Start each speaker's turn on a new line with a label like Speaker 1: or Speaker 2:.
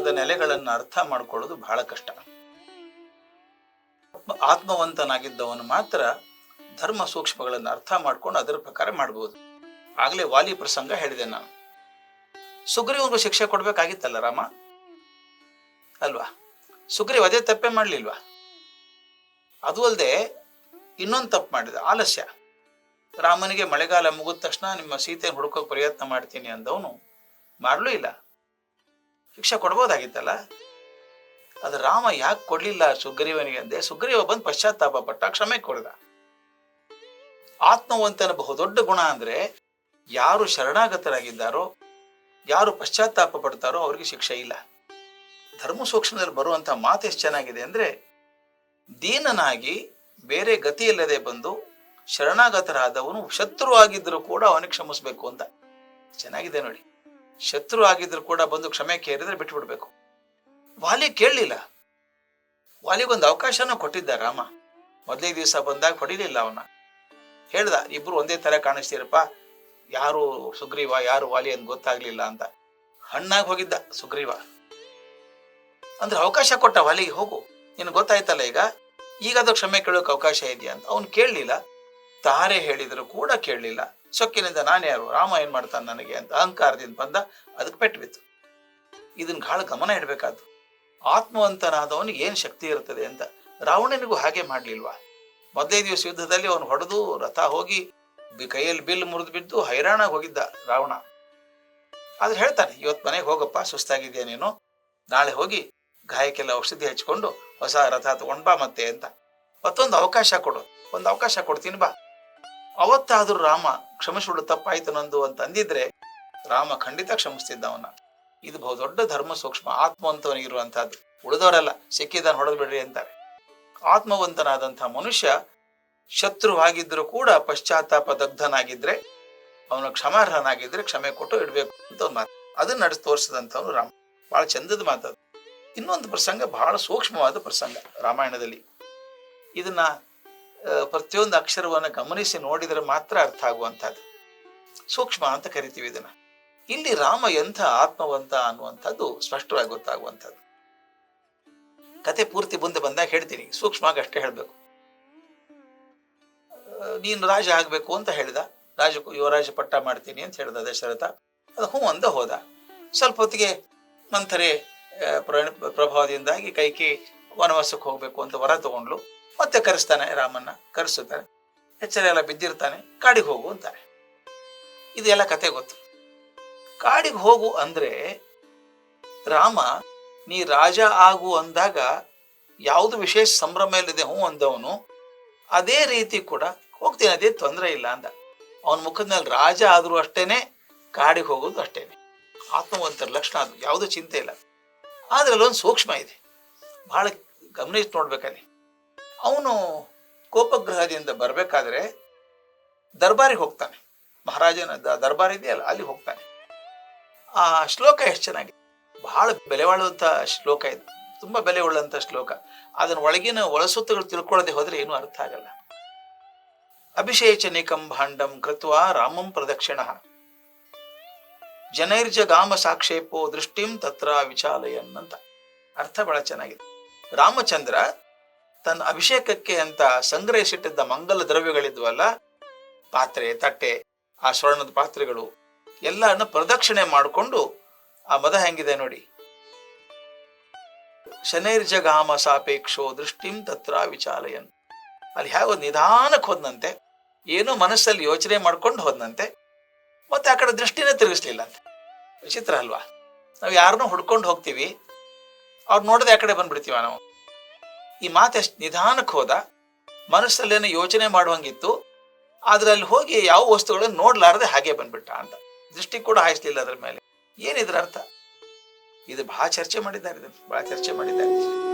Speaker 1: ಧರ್ಮದ ನೆಲೆಗಳನ್ನು ಅರ್ಥ ಮಾಡ್ಕೊಳ್ಳೋದು ಬಹಳ ಕಷ್ಟ. ಆತ್ಮವಂತನಾಗಿದ್ದವನು ಮಾತ್ರ ಧರ್ಮ ಸೂಕ್ಷ್ಮಗಳನ್ನು ಅರ್ಥ ಮಾಡ್ಕೊಂಡು ಅದರ ಪ್ರಕಾರ ಮಾಡ್ಬೋದು. ಆಗಲೇ ವಾಲಿ ಪ್ರಸಂಗ ಹೇಳಿದೆ ನಾನು. ಸುಗ್ರೀವ್ರಿಗೂ ಶಿಕ್ಷೆ ಕೊಡ್ಬೇಕಾಗಿತ್ತಲ್ಲ ರಾಮ? ಅಲ್ವಾ? ಸುಗ್ರೀವ್ ಅದೇ ತಪ್ಪೆ ಮಾಡ್ಲಿಲ್ವಾ? ಅದು ಅಲ್ಲದೆ ಇನ್ನೊಂದು ತಪ್ಪು ಮಾಡಿದ, ಆಲಸ್ಯ. ರಾಮನಿಗೆ ಮಳೆಗಾಲ ಮುಗಿದ ತಕ್ಷಣ ನಿಮ್ಮ ಸೀತೆ ಹುಡುಕೋಕೆ ಪ್ರಯತ್ನ ಮಾಡ್ತೀನಿ ಅಂದವನು ಮಾಡಲೂ ಇಲ್ಲ. ಶಿಕ್ಷೆ ಕೊಡ್ಬೋದಾಗಿತ್ತಲ್ಲ? ಅದು ರಾಮ ಯಾಕೆ ಕೊಡ್ಲಿಲ್ಲ ಸುಗ್ರೀವನಿಗೆ ಅಂದೆ, ಸುಗ್ರೀವ ಬಂದು ಪಶ್ಚಾತ್ತಾಪ ಪಟ್ಟ, ಕ್ಷಮೆ ಕೊಡ್ದ. ಆತ್ಮವಂತನ ಬಹುದೊಡ್ಡ ಗುಣ ಅಂದ್ರೆ ಯಾರು ಶರಣಾಗತರಾಗಿದ್ದಾರೋ, ಯಾರು ಪಶ್ಚಾತ್ತಾಪ ಪಡ್ತಾರೋ ಅವರಿಗೆ ಶಿಕ್ಷೆ ಇಲ್ಲ. ಧರ್ಮ ಸೂಕ್ಷ್ಮದಲ್ಲಿ ಬರುವಂತಹ ಮಾತು ಎಷ್ಟು ಚೆನ್ನಾಗಿದೆ ಅಂದ್ರೆ, ದೀನನಾಗಿ ಬೇರೆ ಗತಿಯಿಲ್ಲದೆ ಬಂದು ಶರಣಾಗತರಾದವನು ಶತ್ರು ಆಗಿದ್ರು ಕೂಡ ಅವನಿಗೆ ಕ್ಷಮಿಸ್ಬೇಕು ಅಂತ. ಚೆನ್ನಾಗಿದೆ ನೋಡಿ. ಶತ್ರು ಆಗಿದ್ರು ಕೂಡ ಬಂದು ಕ್ಷಮೆ ಕೇರಿದ್ರೆ ಬಿಟ್ಟು ಬಿಡ್ಬೇಕು ವಾಲಿ ಕೇಳಲಿಲ್ಲ. ವಾಲಿಗೊಂದು ಅವಕಾಶನೂ ಕೊಟ್ಟಿದ್ದ ರಾಮ. ಮೊದಲೇ ದಿವಸ ಬಂದಾಗ ಹೊಡಿಲಿಲ್ಲ ಅವನ ಹೇಳ್ದ, ಇಬ್ರು ಒಂದೇ ತರ ಕಾಣಿಸ್ತೀರಪ್ಪ. ಯಾರು ಸುಗ್ರೀವ, ಯಾರು ವಾಲಿ ಅಂತ ಗೊತ್ತಾಗ್ಲಿಲ್ಲ ಅಂತ. ಹಣ್ಣಾಗಿ ಹೋಗಿದ್ದ ಸುಗ್ರೀವ. ಅಂದ್ರೆ ಅವಕಾಶ ಕೊಟ್ಟ ವಾಲಿಗೆ ಹೋಗು. ನಿನ್ ಗೊತ್ತಾಯ್ತಲ್ಲ ಈಗ? ಈಗ ಅದು ಕ್ಷಮೆ ಕೇಳೋಕೆ ಅವಕಾಶ ಇದೆಯಾ ಅಂತ. ಅವ್ನು ಕೇಳಲಿಲ್ಲ. ತಾರೆ ಹೇಳಿದ್ರು ಕೂಡ ಕೇಳಲಿಲ್ಲ. ಸೊಕ್ಕಿನಿಂದ ನಾನು ಯಾರು? ರಾಮ ಏನ್ ಮಾಡ್ತಾನೆ ನನಗೆ ಅಂತ ಅಹಂಕಾರದಿಂದ ಬಂದ ಅದಕ್ಕೆ ಪೆಟ್ಟು ಬಿತ್ತು. ಇದನ್ನ ಬಹಳ ಗಮನ ಇಡಬೇಕಾದ್ದು. ಆತ್ಮವಂತನಾದವನಿಗೆ ಏನ್ ಶಕ್ತಿ ಇರುತ್ತದೆ ಅಂತ ರಾವಣನಿಗೂ ಹಾಗೆ ಮಾಡ್ಲಿಲ್ವಾ? ಮೊದಲೇ ದಿವಸ ಯುದ್ಧದಲ್ಲಿ ಅವನು ಹೊಡೆದು ರಥ ಹೋಗಿ ಕೈಯಲ್ಲಿ ಬಿಲ್ ಮುರಿದು ಬಿದ್ದು ಹೈರಾಣಾಗಿ ಹೋಗಿದ್ದ ರಾವಣ. ಆದ್ರೆ ಹೇಳ್ತಾನೆ ಇವತ್ತು ಮನೆಗೆ ಹೋಗಪ್ಪ, ಸುಸ್ತಾಗಿದ್ಯಾ ನೀನು? ನಾಳೆ ಹೋಗಿ ಗಾಯಕ್ಕೆಲ್ಲ ಔಷಧಿ ಹಚ್ಕೊಂಡು ಹೊಸ ರಥ ತಗೊಂಡ್ ಬಾ ಮತ್ತೆ ಅಂತ. ಮತ್ತೊಂದು ಅವಕಾಶ ಕೊಡು. ಒಂದು ಅವಕಾಶ ಕೊಡ್ತೀನಿ, ಬಾ. ಅವತ್ತಾದ್ರೂ ರಾಮ ಕ್ಷಮಿಸ್ಬಿಡು, ತಪ್ಪಾಯ್ತು ನಂದು ಅಂತ ಅಂದಿದ್ರೆ ರಾಮ ಖಂಡಿತ ಕ್ಷಮಿಸ್ತಿದ್ದ ಅವನ ಇದು ಬಹು ದೊಡ್ಡ ಧರ್ಮ ಸೂಕ್ಷ್ಮ ಆತ್ಮವಂತವನಿಗಿರುವಂತಹದ್ದು ಉಳಿದವರೆಲ್ಲ ಸಿಕ್ಕಿದ್ದಾನ ಹೊಡೆದು ಬಿಡ್ರಿ ಅಂತಾರೆ. ಆತ್ಮವಂತನಾದಂತಹ ಮನುಷ್ಯ ಶತ್ರುವಾಗಿದ್ರೂ ಕೂಡ ಪಶ್ಚಾತ್ತಾಪ ದಗ್ಧನಾಗಿದ್ರೆ, ಅವನು ಕ್ಷಮಾರ್ಹನಾಗಿದ್ರೆ ಕ್ಷಮೆ ಕೊಟ್ಟು ಇಡಬೇಕು ಅಂತ ಒಂದು ಮಾತು. ಅದನ್ನ ನಡೆಸಿ ತೋರಿಸಿದಂಥವನು ರಾಮ. ಬಹಳ ಚಂದದ ಮಾತದು. ಇನ್ನೊಂದು ಪ್ರಸಂಗ ಬಹಳ ಸೂಕ್ಷ್ಮವಾದ ಪ್ರಸಂಗ ರಾಮಾಯಣದಲ್ಲಿ. ಇದನ್ನ ಪ್ರತಿಯೊಂದು ಅಕ್ಷರವನ್ನು ಗಮನಿಸಿ ನೋಡಿದರೆ ಮಾತ್ರ ಅರ್ಥ ಆಗುವಂಥದ್ದು. ಸೂಕ್ಷ್ಮ ಅಂತ ಕರಿತೀವಿ ಇದನ್ನ. ಇಲ್ಲಿ ರಾಮ ಎಂಥ ಆತ್ಮವಂತ ಅನ್ನುವಂಥದ್ದು ಸ್ಪಷ್ಟವಾಗಿ ಗೊತ್ತಾಗುವಂಥದ್ದು. ಕತೆ ಪೂರ್ತಿ ಮುಂದೆ ಬಂದಾಗ ಹೇಳ್ತೀನಿ. ಸೂಕ್ಷ್ಮವಾಗಿ ಅಷ್ಟೇ ಹೇಳಬೇಕು. ನೀನು ರಾಜ ಆಗಬೇಕು ಅಂತ ಹೇಳಿದ. ರಾಜ, ಯುವರಾಜ ಪಟ್ಟ ಮಾಡ್ತೀನಿ ಅಂತ ಹೇಳ್ದ ದಶರಥ. ಅದು ಹ್ಞೂ ಅಂದ ಹೋದ. ಸ್ವಲ್ಪ ಹೊತ್ತಿಗೆ ಮಂಥರೆ ಪ್ರಭಾವದಿಂದಾಗಿ ಕೈಕಿ ವನವಾಸಕ್ಕೆ ಹೋಗ್ಬೇಕು ಅಂತ ವರ ತಗೊಂಡ್ಲು ಮತ್ತೆ ಕರೆಸ್ತಾನೆ ರಾಮನ್ನ ಕರೆಸುತ್ತಾರೆ ಎಚ್ಚರ ಎಲ್ಲ ಬಿದ್ದಿರ್ತಾನೆ, ಕಾಡಿಗೆ ಹೋಗು ಅಂತಾರೆ. ಇದೆಲ್ಲ ಕತೆ ಗೊತ್ತು. ಕಾಡಿಗೆ ಹೋಗು ಅಂದ್ರೆ ರಾಮ, ನೀ ರಾಜ ಆಗು ಅಂದಾಗ ಯಾವುದು ವಿಶೇಷ ಸಂಭ್ರಮ ಇಲ್ಲದೆ ಹ್ಞೂ ಅಂದವನು, ಅದೇ ರೀತಿ ಕೂಡ ಹೋಗ್ತೀನಿ, ಅದೇ ತೊಂದರೆ ಇಲ್ಲ ಅಂದ. ಅವನ ಮುಖದ ಮೇಲೆ ರಾಜ ಆದರೂ ಅಷ್ಟೇನೆ, ಕಾಡಿಗೆ ಹೋಗೋದು ಅಷ್ಟೇನೆ. ಆತ್ಮವಂತರ ಲಕ್ಷಣ ಅದು, ಯಾವುದೂ ಚಿಂತೆ ಇಲ್ಲ. ಆದ್ರೆ ಅಲ್ಲೊಂದು ಸೂಕ್ಷ್ಮ ಇದೆ. ಬಹಳ ಗಮನಿಸಿ ನೋಡ್ಬೇಕಲ್ಲಿ. ಅವನು ಕೋಪಗ್ರಹದಿಂದ ಬರಬೇಕಾದ್ರೆ ದರ್ಬಾರಿಗೆ ಹೋಗ್ತಾನೆ. ಮಹಾರಾಜನ ದರ್ಬಾರ್ ಇದೆಯಲ್ಲ, ಅಲ್ಲಿ ಹೋಗ್ತಾನೆ. ಆ ಶ್ಲೋಕ ಎಷ್ಟು ಚೆನ್ನಾಗಿದೆ. ಬಹಳ ಬೆಲೆ ಬಾಳುವಂತ ಶ್ಲೋಕ ಇದು. ತುಂಬಾ ಬೆಲೆ ಉಳ್ಳಂತ ಶ್ಲೋಕ. ಅದನ್ನ ಒಳಗಿನ ಒಳಸುತ್ತಗಳು ತಿಳ್ಕೊಳ್ಳದೆ ಹೋದ್ರೆ ಏನೂ ಅರ್ಥ ಆಗಲ್ಲ. ಅಭಿಷೇಚನಿಕಂ ಭಾಂಡಂ ಕೃತ್ವ ರಾಮಂ ಪ್ರದಕ್ಷಿಣ. ಜನೈರ್ಜಗಾಮ ಸಾಕ್ಷೇಪೋ ದೃಷ್ಟಿಂ ತತ್ರ ವಿಚಾಲಯನ್ ಅಂತ. ಅರ್ಥ ಬಹಳ ಚೆನ್ನಾಗಿದೆ. ರಾಮಚಂದ್ರ ತನ್ನ ಅಭಿಷೇಕಕ್ಕೆ ಅಂತ ಸಂಗ್ರಹಿಸಿಟ್ಟಿದ್ದ ಮಂಗಲ ದ್ರವ್ಯಗಳಿದ್ವಲ್ಲ, ಪಾತ್ರೆ, ತಟ್ಟೆ, ಆ ಸ್ವರ್ಣದ ಪಾತ್ರೆಗಳು ಎಲ್ಲರನ್ನ ಪ್ರದಕ್ಷಿಣೆ ಮಾಡಿಕೊಂಡು ಆ ಮದ ಹೆಂಗಿದೆ ನೋಡಿ. ಶನೈರ್ಜಗಾಮ ಸಾಪೇಕ್ಷೋ ದೃಷ್ಟಿಂ ತತ್ರ ವಿಚಾಲಯನ್ ಅಲ್ಲಿ ಹೇಗೋ ನಿಧಾನಕ್ಕೆ ಹೋದ್ನಂತೆ, ಏನೋ ಮನಸ್ಸಲ್ಲಿ ಯೋಚನೆ ಮಾಡ್ಕೊಂಡು ಹೋದ್ನಂತೆ, ಮತ್ತೆ ಆ ಕಡೆ ದೃಷ್ಟಿನೇ ತಿರುಗಿಸ್ಲಿಲ್ಲ ಅಂತ ವಿಚಿತ್ರ ಅಲ್ವಾ? ನಾವು ಯಾರನ್ನೂ ಹುಡ್ಕೊಂಡು ಹೋಗ್ತೀವಿ, ಅವ್ರು ನೋಡದೆ ಆ ಕಡೆ ಬಂದ್ಬಿಡ್ತೀವ ನಾವು. ಈ ಮಾತೆಷ್ಟು ನಿಧಾನಕ್ಕೆ ಹೋದ. ಮನಸ್ಸಲ್ಲೇನೋ ಯೋಚನೆ ಮಾಡುವಂಗಿತ್ತು. ಆದ್ರೆ ಅಲ್ಲಿ ಹೋಗಿ ಯಾವ ವಸ್ತುಗಳನ್ನು ನೋಡ್ಲಾರದೆ ಹಾಗೆ ಬಂದ್ಬಿಟ್ಟ ಅಂತ. ದೃಷ್ಟಿ ಕೂಡ ಹಾಯಿಸ್ಲಿಲ್ಲ ಅದ್ರ ಮೇಲೆ. ಏನಿದ್ರ ಅರ್ಥ ಇದು ಬಹಳ ಚರ್ಚೆ ಮಾಡಿದ್ದಾರೆ, ಇದನ್ನು ಬಹಳ ಚರ್ಚೆ ಮಾಡಿದ್ದಾರೆ.